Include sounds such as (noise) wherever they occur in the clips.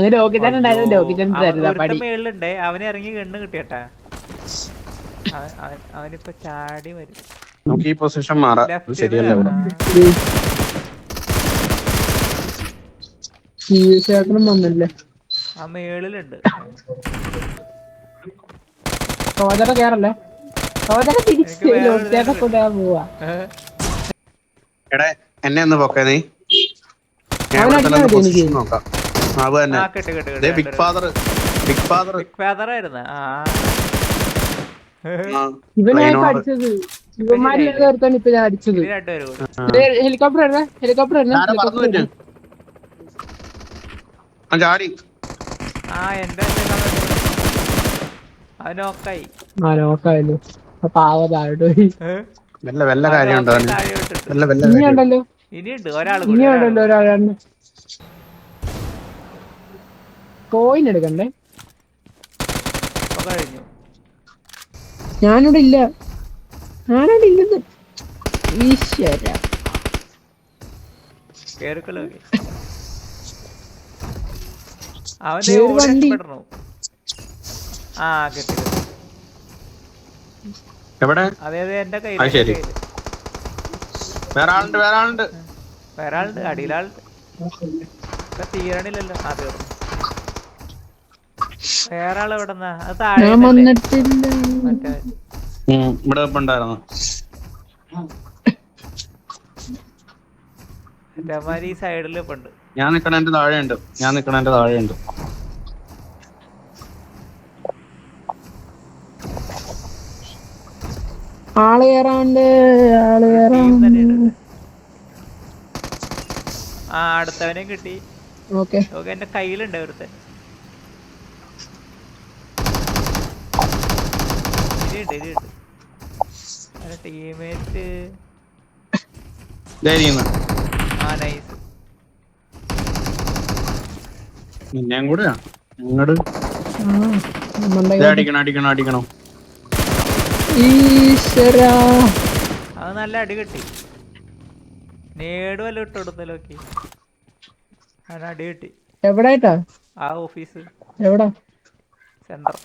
അങ്ങനെ ലോകിച്ചേട്ടൻ ഉണ്ടായിരുന്നു തരുന്ന പടി. മേളിലുണ്ടേ. അവന് ഇറങ്ങി കണ്ണ് കിട്ടിയട്ടാ. അവനിപ്പോ ചാടി വരും. നമുക്ക് ഈ പൊസിഷൻ മാറാം. ശരിയല്ല വന്നില്ലേ? ആ മേളിലുണ്ട്. കേറല്ലേ? തിരിച്ച് പോവാ. എടാ എന്നെ ഒന്ന് പൊക്കേ നീ. നോക്കാം. അത് തന്നെ. Big father big father big father ആയിരുന്നു. ആ ഹെലികോപ്റ്റർ ഹെലികോപ്റ്റർ ആ. ചാടി. ആ എന്റെ അവൻ നോക്കായി ആ നോക്കായല്ലോ പാവ താഴോട്ട് പോയി. വല്ല വല്ല കാര്യമുണ്ടോ അവന്? താഴെ വിട്ടിട്ട് വല്ല വല്ല ഇനി ഇനിയുണ്ട് ഒരാൾ ഇനിയുണ്ടല്ലോ ഇനി ഉണ്ടല്ലോ ഒരാളാണ് കോയിൻ എടുക്കണ്ടേ? ഞാനിവിടെ ഇല്ല ഞാനിവിടെ ഇല്ലെന്ന് ഈശ്വര അവന് ആ കിട്ടി. എവിടെ? അതെ അതെ എന്റെ അത് കയ്യിൽ ശരി. വേറെ ആളുണ്ട് വേറെ ആളുണ്ട് വേറെ ആളുണ്ട് അടിയിലാളുണ്ട് തീരണില്ലല്ലോ. ആ തീർന്നു വേറെ ആൾ എവിടെ അത് താഴെ ഞാൻ വന്നിട്ടില്ല. മറ്റേ ഇവിടെ ഇപ്പൊ ഉണ്ടായിരുന്നു. മറ്റേമാര് ഈ സൈഡിൽ ഇപ്പൊ ഉണ്ട്. ഞാൻ നിക്കണേന്റെ താഴെയുണ്ട്. ഞാൻ നിക്കണേന്റെ താഴെയുണ്ട്. ആൾ കയറാണ്ട് ആൾ ടീം കയറാണ്ട് ആ അടുത്തവനെ കിട്ടി. ഓക്കെ. ഓക്കെ എന്റെ കയ്യിലുണ്ട് ഒരുത്തെ ടീമേറ്റ് ആ നൈസ് കൂടെയാ ഇങ്ങോട്ട് ദേ അടിക്കണം അടിക്കണം അടിക്കണം. ഈശ്വര. അത് നല്ല അടി കിട്ടി. നേട് വല്ല ഇട്ട് കൊടുത്തല്ലോ അടി കിട്ടി. എവിടായിട്ടാ? ആ ഓഫീസ് എവിടാ? സെന്റർ.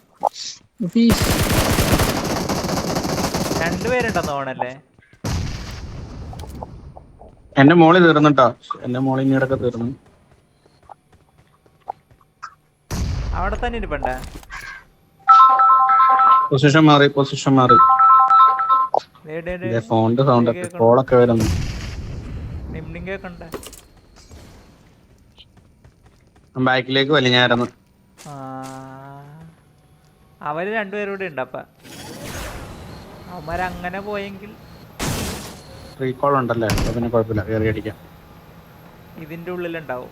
രണ്ടുപേരുണ്ടെന്ന് തോന്നല്ലേ എന്റെ മോളി തീർന്നിട്ടാ. എന്റെ മോളി ഇങ്ങോട്ടൊക്കെ തീർന്നു. അവിടെ തന്നെ ഇരിപ്പണ്ട. പൊസിഷൻ മാറി പൊസിഷൻ മാറി. ഫോണിന്റെ സൗണ്ട് ഒക്കെ കോളൊക്കെ വരുന്നു. നിമ്മിങ് ഒക്കെ ഉണ്ട് ബാക്കിലേക്ക് വലിഞ്ഞായിരുന്നു. ആ. അവർ രണ്ടുപേരും കൂടെ ഉണ്ട് അപ്പ. അവന്മാരങ്ങനെ പോയെങ്കിൽ റീകോൾ ഉണ്ടല്ലേ? അപ്പൊ പിന്നെ കുഴപ്പമില്ല. കയറി അടിക്കാം. ഇതിന്റെ ഉള്ളിലുണ്ടാവും.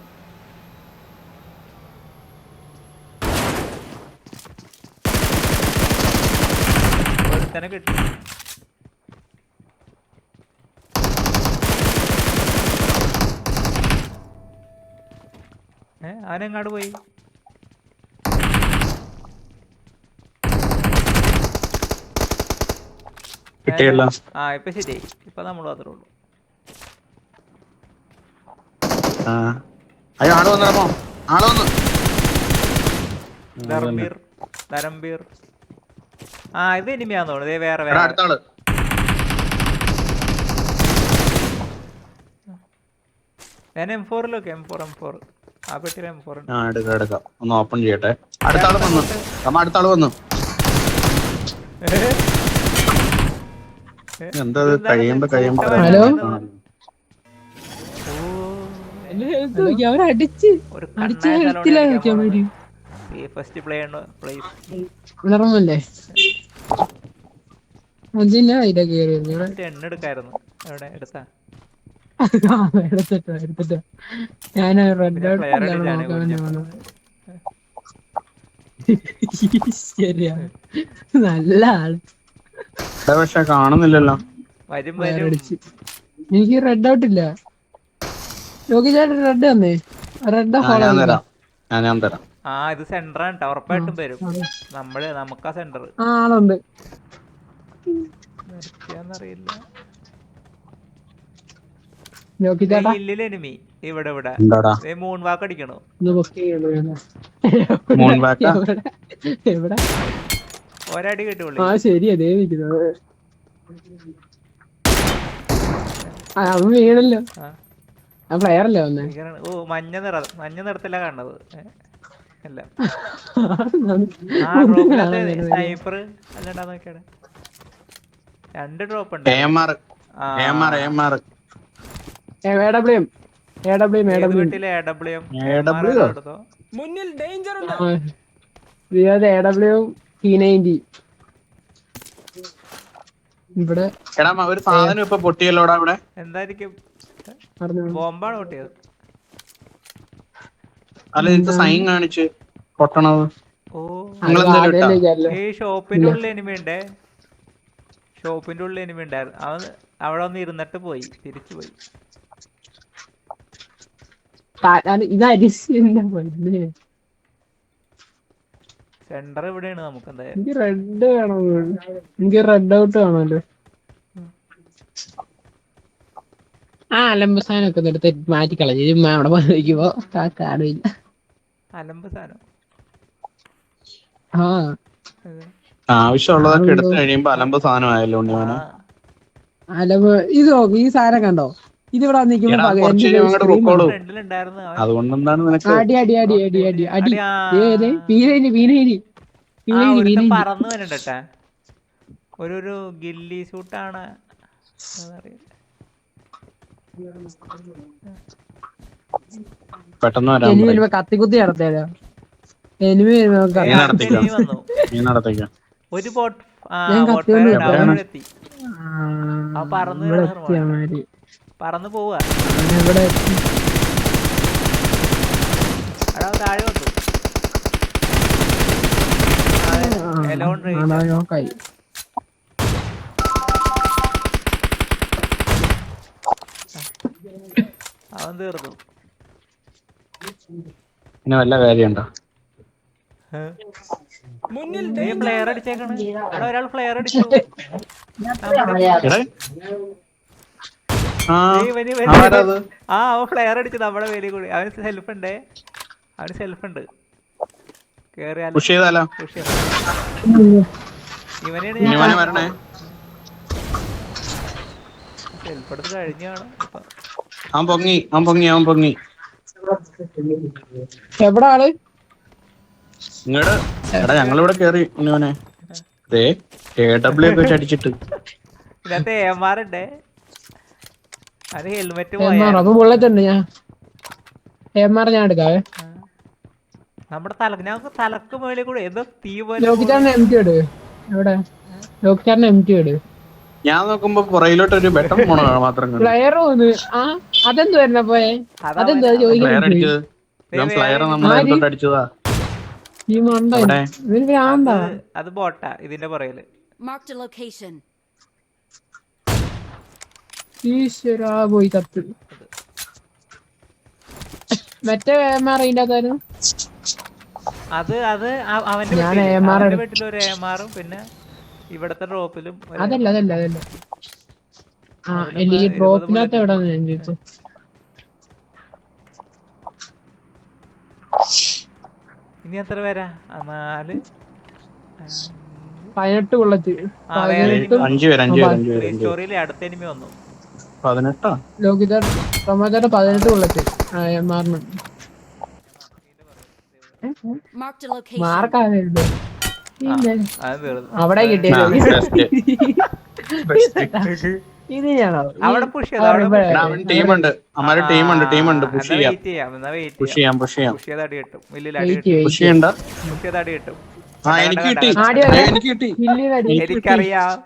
ഒരുത്തനെ കിട്ടി. ഏ അവനെങ്ങാട് പോയി? ആ ഇപ്പൊ ശരിയായി. ഇപ്പൊ നമ്മൾ മാത്രമേ ഉള്ളൂ. ആ. അയ്യോ ആൾ ആൾ വന്നു. ധർമ്മീർ ധരംബീർ. ആ ഇത് ഇനിമയാന്ന് തോന്നുന്നു. ദേ വേറെ വേറെ. ഞാൻ എം ഫോറിലൊക്കെ എം ഫോർ എം ഫോർ ആ പെട്ടിയിൽ എം ഫോർ ആ എടുക്കാം എടുക്കാം. ഒന്ന് ഓപ്പൺ ചെയ്യട്ടെ. അടുത്ത ആൾ വന്നു. നമ്മ അടുത്ത ആൾ വന്നു. ഹലോ? എന്റെ ഹെൽത്ത് നോക്കി അടിച്ച് ഹെൽത്തിലാ നോക്കിയാ മതി അതിനാ കേറി എവിടെ? എടുത്താ? എടുത്തിട്ടോ എടുത്തിട്ടോ. ഞാൻ റെഡ് ഔട്ട് (laughs) നല്ല ആൾ. പക്ഷെ കാണുന്നില്ലല്ലോ. വരും വരും. എനിക്ക് റെഡ് ഔട്ട് ഇല്ല. യോഗി ചേട്ടൻ റെഡ് തന്നേ റെഡ് ആ, ഞാൻ തരാം. ഞാൻ ഞാൻ തരാം. ആ ഇത് സെന്റർ ആണ് കേട്ടോ ഉറപ്പായിട്ടും വരും. നമ്മൾ നമുക്കാ സെന്റർ ആ ആളുണ്ട്. അറിയില്ല എനിമി ഇവിടെ ഇവിടെ. മൂൺ വാക്ക് അടിക്കണോ. മൂൺ എവിടെ? എവിടെ? ഒരടി കിട്ടുള്ളൂ. ആ ശരി ദേ നിൽക്കുന്നത് അവൻ വീണല്ലോ. ആ. പ്ലെയർ അല്ലേ വന്നേ? ഓ മഞ്ഞ നിറ മഞ്ഞ നിറത്തിലാ കാണുന്നത്. അല്ല. സ്നൈപ്പർ അല്ലണ്ടാ രണ്ട് ഡ്രോപ്പ് ഉണ്ട്. A M R T ninety ഇവിടെ എടാ ഒരു സാധനം ഇപ്പൊ പൊട്ടിയല്ലോടാ ഇവിടെ. എന്തായിരിക്കും? ബോംബാണ് പൊട്ടിയത്? അല്ല ഇത് സൈൻ കാണിച്ച് പൊട്ടണത്. ഈ ഷോപ്പിന്റെ ഉള്ളിൽ എനിമി ഉണ്ടേ? ഷോപ്പിന്റെ ഉള്ളിൽ എനിമി ഉണ്ടായിരുന്നു. അവൻ അവിടെ ഒന്ന് ഇരുന്നിട്ട് പോയി തിരിച്ചു പോയി. ഇതായിരിക്കും. സെന്റർ ഇവിടെയാണ് നമുക്ക് എന്തായാലും. എനിക്ക് റെഡ് വേണം. എനിക്ക് റെഡ് ഔട്ട് വേണമല്ലോ. ആ അലമ്പ് സാധനമൊക്കെ ഒന്ന് എടുത്ത് മാറ്റി കളഞ്ഞു. ചുമ്മാ അവിടെ വന്നിരിക്കുമ്പോ കാണില്ല അലമ്പ് സാധനം. ആ. ആവശ്യമുള്ളതൊക്കെ എടുത്തു കഴിയുമ്പോ അലമ്പ് സാധനമായല്ലോ ഉണ്ണിയോനെ ആ, അലമ്പ് ഇത് നോക്ക് ഈ സാധനം കണ്ടോ? ഇത് ഇവിടെ നിൽക്കുമ്പോ എടാ, പക- കുറച്ച് എന്റെ ഇനി അങ്ങോട്ട് screen പൊക്കോളൂ. ഫ്രണ്ടിലുണ്ടായിരുന്നു അതുകൊണ്ടെന്താണ് നിനക്ക് അടി അടി അടി അടി അടി അടി അടി, ആ. ഏത് പീനേരി പീനേരി. ആ പീനേരി പറന്നു ഒരു ഒരു ഗില്ലി സൂട്ടാണ്. പെട്ടെന്ന്. വരുമ്പോ കത്തിക്കുത്തി നടത്തേരാ എനിമി ഒരു ബോട്ട് ആ പറന്ന് പറന്നു പോവാ അവൻ ഇവിടെ എത്തി. അടാ താഴെ വന്നു. എലോൺ. അവൻ തീർന്നു. പിന്നെ വല്ല കാര്യമുണ്ടോ? നീ പ്ലെയർ അടിച്ചേക്കണ്. അവിടെ ഒരാൾ ഫ്ലെയർ അടിച്ചു. എടേ ആ. അവൻ ഫ്ലെയർ അടിച്ചു നമ്മുടെ വേലി കൂടി. അവന് സെൽഫ് ഉണ്ട്. അവന് സെൽഫ് ഉണ്ട്. കേറിയാലോ. പുഷ് ചെയ്താലോ? Push ചെയ്യാം. ഇവനെയാണ് ഇനി ഞാൻ സെൽഫ് എടുത്ത് കഴിഞ്ഞാണ് ഇപ്പൊ. അവൻ പൊങ്ങി അവൻ പൊങ്ങി അവൻ പൊങ്ങി. എവിടെ ആൾ? ഇങ്ങട്. എടാ ഞങ്ങളിവിടെ കേറി ഇവനെ ദേ കെ ഡബ്ല്യു ഒക്കെ അടിച്ചിട്ട്. ഇതിനകത്ത് എം ആർ ഉണ്ടേ അത് ഹെൽമെറ്റ് പോയാ. അപ്പൊ ബുള്ളറ്റ് ഉണ്ട് ഞാൻ. എം ആർ ഞാൻ എടുക്കാവേ. നമ്മുടെ തലക്ക് ഞങ്ങൾക്ക് തലക്ക് മേളിൽ കൂടെ എന്തോ തീ പോലെ ലോക്കിച്ചാറിന് എം ടി എടു എവിടെ? ലോക്കിച്ചാറിന് എം ടി എടു ഞാൻ നോക്കുമ്പോ പുറയിലോട്ട് ഒരു വെട്ടം പോണ (laughs) മാത്രം ഫ്ലയർ ആ അതെന്ത് വരുന്ന പോയെ അതാ അതെന്താ? ചോദിക്കുന്നത് ഇവൻ ഇതിന്റെ പുറയിൽ ആര്? തൊട്ട് അടിച്ചതാ ഈ മണ്ട അവിടെ ഇതിന് ഭ്രാന്താ അത് അത് ബോട്ടാ ഇതിന്റെ പുറകിൽ Marked a location. ഈശ്വരാ പോയി കത്ത് മറ്റേ എം അതായിരുന്നു അത് അത് അവന്റെ ഞാൻ AMR അവന്റെ വീട്ടിൽ ഒരു എമാറും പിന്നെ ഇവിടത്തെ ഡ്രോപ്പിലും ഒരു അതല്ല അതല്ല അതല്ല. ആ അതിലൊന്ന് എലി ഇരുപത് ഡ്രോപ്പിനകത്ത് എവിടെ ഞാൻ ചോദിച്ചു? ഇനി എത്ര പേരാ? ആ, നാല്. പതിനെട്ട് കൊള്ളത്തി ആ, വേറെ പതിനെട്ടും അഞ്ചു പേര് അഞ്ചു പേര് അഞ്ചു പേര് അഞ്ചു പേര്. സ്റ്റോറിയിൽ അടുത്ത എനിമി വന്നു. പതിനെട്ടാ? ലോകിതാർ ടൊമാറ്റോയുടെ പതിനെട്ട് ബുള്ളറ്റ് ആ എം ആറിന് തീർന്നു. അവിടെ കിട്ടിയ ഇത്. ഞാനോ? അവിടെ പുഷ് അവൻ ടീമുണ്ട്. അമ്മാര് ടീമുണ്ട് ടീമുണ്ട്. പുഷ് ചെയ്യാം. പുഷ് ചെയ്യാം ചെയ്യാം. പുഷ് ചെയ്യാം. പുഷ് ചെയ്ത് അടി കിട്ടും. വലിയ അടി കിട്ടും. പുഷ് ചെയ്യണ്ട? പുഷ് ചെയ്ത് അടി കിട്ടും. ആ എനിക്ക് കിട്ടി. എനിക്ക് കിട്ടി. എനിക്കറിയാം.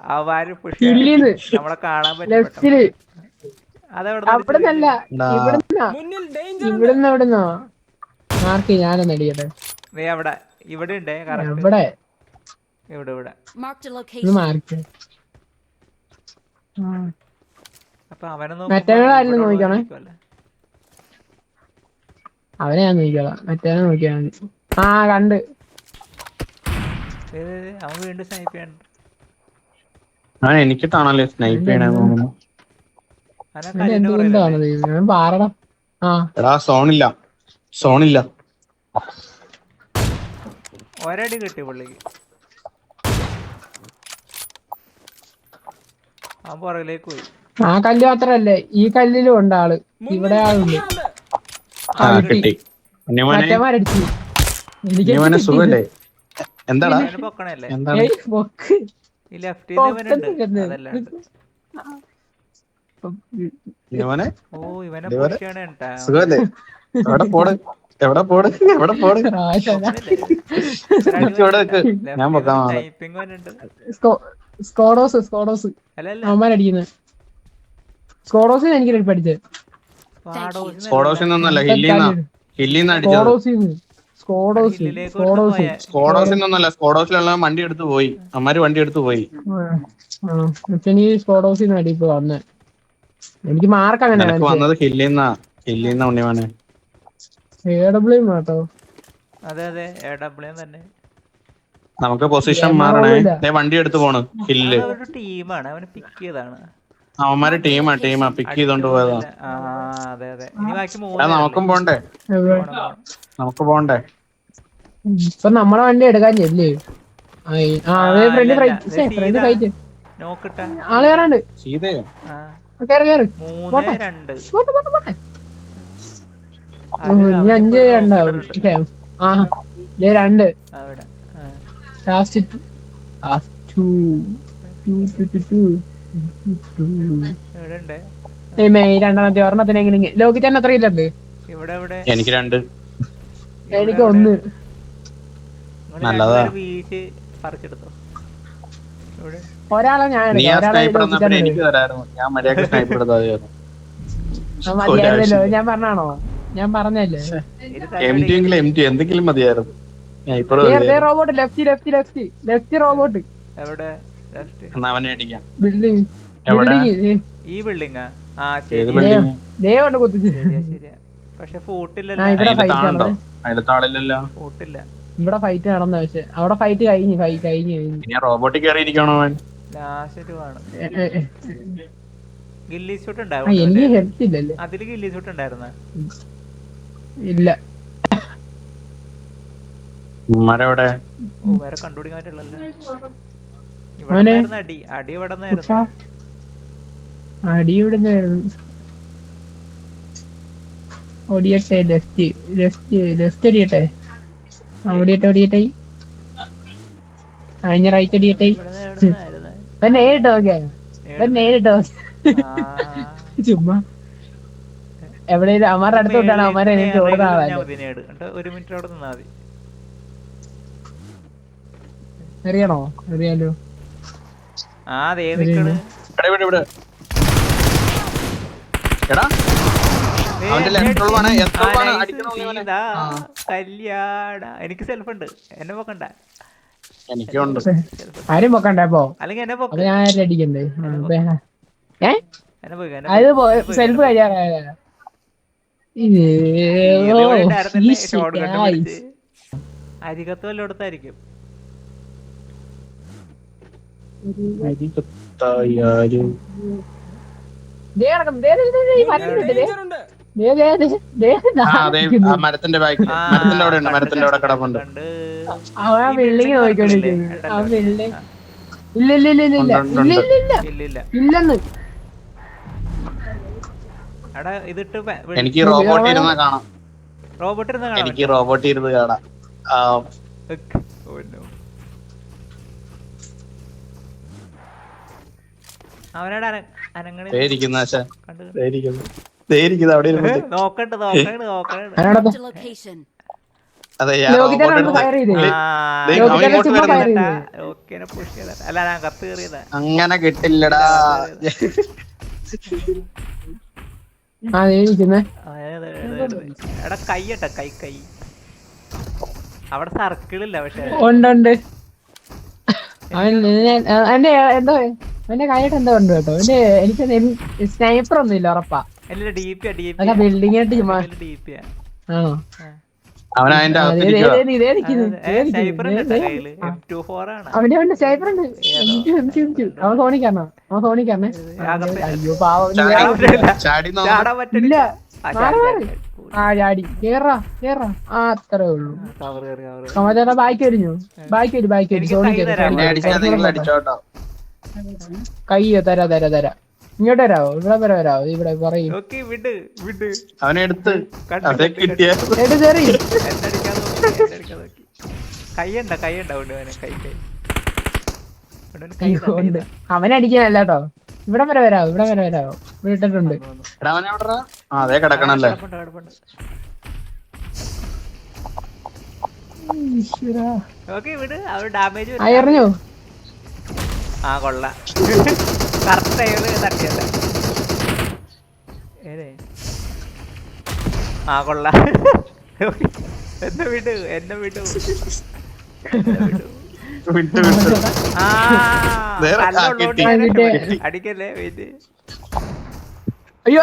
അവർ പുഷ് കില്ലിന്ന് നമ്മളെ കാണാൻ പറ്റും ഇവിടുന്നാ. മാർക്ക് ഞാനൊന്ന് അടിക്കട്ടെ നീ അവിടെ. ഇവിടെ ഉണ്ട് ഇവിടെ ഇവിടെ. മാർക്ക്. അപ്പൊ അവനെ ഞാൻ നോക്കിക്കോളാം. മറ്റേ നോക്കിയാ മതി. ആ കണ്ട്. അവൻ വീണ്ടും സ്നൈപ്പ് ചെയ്യണ്ട ആ എനിക്കിട്ടാണല്ലേ സ്നൈപ്പ് ചെയ്യണേ തോന്നുന്നു. എടാ സോണില്ല. സോണില്ല. ഒരടി കിട്ടി പുള്ളിക്ക്. ആ പുറകിലേക്ക് പോയി. ആ കല്ല് മാത്രല്ലേ ഈ കല്ലിലും ഉണ്ട് ആൾ. ഇവിടെ ആളുണ്ട്. എനിക്ക് സുഖല്ലേ? എന്താടാ? പൊക്കണല്ലേ. ഈ ഓ ഇവനെ കേട്ടാ എവിടെ പോട് എവിടെ പോട് എവിടെ പോട്. ഞാൻ സ്കോഡോസ് സ്കോഡോസ്. സ്കോഡോസിന് എനിക്ക് പഠിച്ചത്. സ്കോഡോസിൽ നിന്നല്ല ഹില്ലിന്ന്. ഹില്ലിന്ന് അടിച്ചത്. സ്കോഡോസിന്ന് സ്കോഡോസ് ഹില്ലിലേക്ക് സ്കോഡോസ് പോയ സ്കോഡോസിൽ നിന്നല്ല സ്കോഡോസിലുള്ള വണ്ടി എടുത്ത് പോയി. അമ്മാര് വണ്ടി എടുത്ത് പോയി. ഈ സ്കോഡോസിന്ന് അടി ഇപ്പൊ വന്ന്. എനിക്ക് മാർക്ക് അങ്ങനെ വന്നത് ഹില്ലിന്നാ. ഹില്ലിന്ന ഉണ്ണിമോനെ എ ഡബ്ല്യു കേട്ടോ അതെ അതെ. എ ഡബ്ല്യു തന്നെ. നമുക്ക് പൊസിഷൻ മാറണേ. ദേ വണ്ടി എടുത്ത് പോണ് ഹില്ല്. ടീമാണ് അവന് പിക്ക് ചെയ്താണ് അവന്മാര് ടീമാ ടീമാ പിക്ക് ചെയ്തോണ്ട് പോയതാ. ആ അതെ അതെ. ഇനി ബാക്കി മൂന്ന് നമുക്കും പോണ്ടേ? നമുക്ക് പോണ്ടേ? ഇപ്പൊ നമ്മളെ വണ്ടി എടുക്കാൻ ചെല്ലേ. Front fight. ഫ്രണ്ട് ആൾ കയറാണ്ട് ഇനി അഞ്ച് രണ്ടാവും. ആ ദേ രണ്ട്. ലാസ്റ്റ് ടു രണ്ടാമത്തെ ഒരെണ്ണത്തിന് എങ്ങനെ ലോകിച്ച് തന്നെ എത്ര ഇവിടെ എനിക്ക് രണ്ട്. എനിക്ക് ഒന്ന്. നല്ലതാ. പറിച്ചെടുത്തോ. ഇവിടെ ഒരാളെ ഞാൻ നീ ആ സ്നൈപ്പർ എനിക്ക് തരായിരുന്നു ഞാൻ മര്യാദ സ്നൈപ്പർ എടുത്താൽ മതിയായിരുന്നല്ലോ. ഞാൻ പറഞ്ഞാണോ ഞാൻ പറഞ്ഞല്ലേ എം ടി എങ്കിലും എം ടി എന്തെങ്കിലും മതിയായിരുന്നു. Sniper robot left left left left robot എവിടെ? Left. എന്നാ അവനെ അടിക്കാം. ബിൽഡിംഗ് എവിടെ? ബിൽഡിംഗ് ഈ ആ? ശരി പക്ഷെ ഫൂട്ടില്ലല്ലോ ഫൂട്ടില്ല ഇവിടെ ഫൈറ്റ് നടന്ന പക്ഷെ അവിടെ ഫൈറ്റ് കഴിഞ്ഞു ഫൈറ്റ് കഴിഞ്ഞു കഴിഞ്ഞു. ഇനി റോബോട്ടിൽ കയറിയിരിക്കണോ. ഗില്ലി എനിക്ക് ഹെൽത്ത് ഇല്ലല്ലേ? അതിൽ ഗില്ലി ഷൂട്ട് ഉണ്ടായിരുന്ന? ഇല്ല. മരവിടെ വേറെ കണ്ടുപിടിക്കാൻ. അടി അടി ഇവിടെ അടി ഓടിയട്ടെ ലെഫ്റ്റ് ലെഫ്റ്റ് ലെഫ്റ്റ് അടിയട്ടെ? ഓടിയട്ടെ ഓടിയട്ടെ കഴിഞ്ഞ റൈറ്റ് ഇവൻ നേരിട്ട് നോക്കിയാ? നേരിട്ട്. നോക്കി. ആ. ചുമ്മാ. എവിടെയും അമ്മാരുടെ അടുത്തോട്ടാണ് അമ്മാരെ ഒരു മിനിറ്റ് അവിടെ നിന്നാ മതി. അറിയണോ? അറിയാലോ? ആ ഇവിടെ. എടാ. കല്യാണ. എനിക്ക് സെൽഫ് ഉണ്ട് എന്നെ പൊക്കണ്ട. എനിക്കുണ്ട്. ആരും പൊക്കണ്ടേ അപ്പൊ? അല്ലെങ്കിൽ എന്നെ അപ്പൊ ഞാൻ ആരും അടിക്കണ്ടേ? അത് സെൽഫ് കഴിയാറായ. അരികത്ത് വല്ലയിടത്തായിരിക്കും അരികത്തായാലും ദേ കിടക്കുന്നു. ദേ, ദേ, ഈ മരത്തിലുണ്ട്. ദേ, മരത്തിന്റെ ബാക്കിൽ ആ, മരത്തിന്റെ അവിടെ ഉണ്ട് മരത്തിന്റെ അവിടെ കിടപ്പുണ്ട്. ആ ബിൽഡിംഗ് നോക്കിക്കൊണ്ടിരിക്കുന്നു. ആ. ബിൽഡിംഗ് ഇല്ല ഇല്ല ഇല്ല ഇല്ല ഇല്ല. ഇല്ല ഇല്ല ഇല്ല. ഇല്ല ഇല്ല. ഇല്ലെന്ന്. ഇതിട്ട് എനിക്ക് റോബോട്ട് ഇരുന്ന് കാണാം. റോബോട്ട് ഇരുന്ന് കാണാം എനിക്ക് റോബോട്ട് ഇരുന്ന് കാണാം. അവനോട് പറ്റും. Oh no. അവനോട് അന അനങ്ങണി ദേ ഇരിക്കുന്ന ആശാ കണ്ടു ദേ ഇരിക്കുന്നു ദേ ഇരിക്കുന്നു അവിടെ. അതെ. അല്ല ഞാൻ കത്ത് കയറിയതാ. അങ്ങനെ കിട്ടില്ലടാ. എടാ കൈയട്ട കൈ കൈ. അവിടെ സർക്കിൾ ഇല്ല പക്ഷെ. ഉണ്ട് എന്റെ എന്തോ എന്റെ കൈയിട്ട് എന്തോ ഉണ്ട് കേട്ടോ. എന്റെ എനിക്ക് സ്നൈപ്പർ ഒന്നും ഇല്ല ഉറപ്പാ. സൈബർ ഉണ്ട് ആ. ചാടി ആ ഉള്ളൂ. ബാക്കി എരിഞ്ഞു കയ്യോ തരാ തരാ തരാ. ഇങ്ങോട്ട് വരാവോ? ഇവിടെ വരെ വരാവോ? ഇവിടെ പറയും. അവനെ ഇവിടെ വരെ വരാവോ? ഇവിടെ വരെ വരാവോ? ഇവിടെ ഇട്ടിട്ടുണ്ട്. അതെ കിടക്കണല്ലേ. അയറിഞ്ഞോ ആ കൊള്ള. കറക്റ്റ് അയാൾ തട്ടിയല്ല? ആ കൊള്ള. എന്നെ വിട്ടു എന്നെ വിട്ടു അടിക്കല്ലേ വെയിറ്റ്. അയ്യോ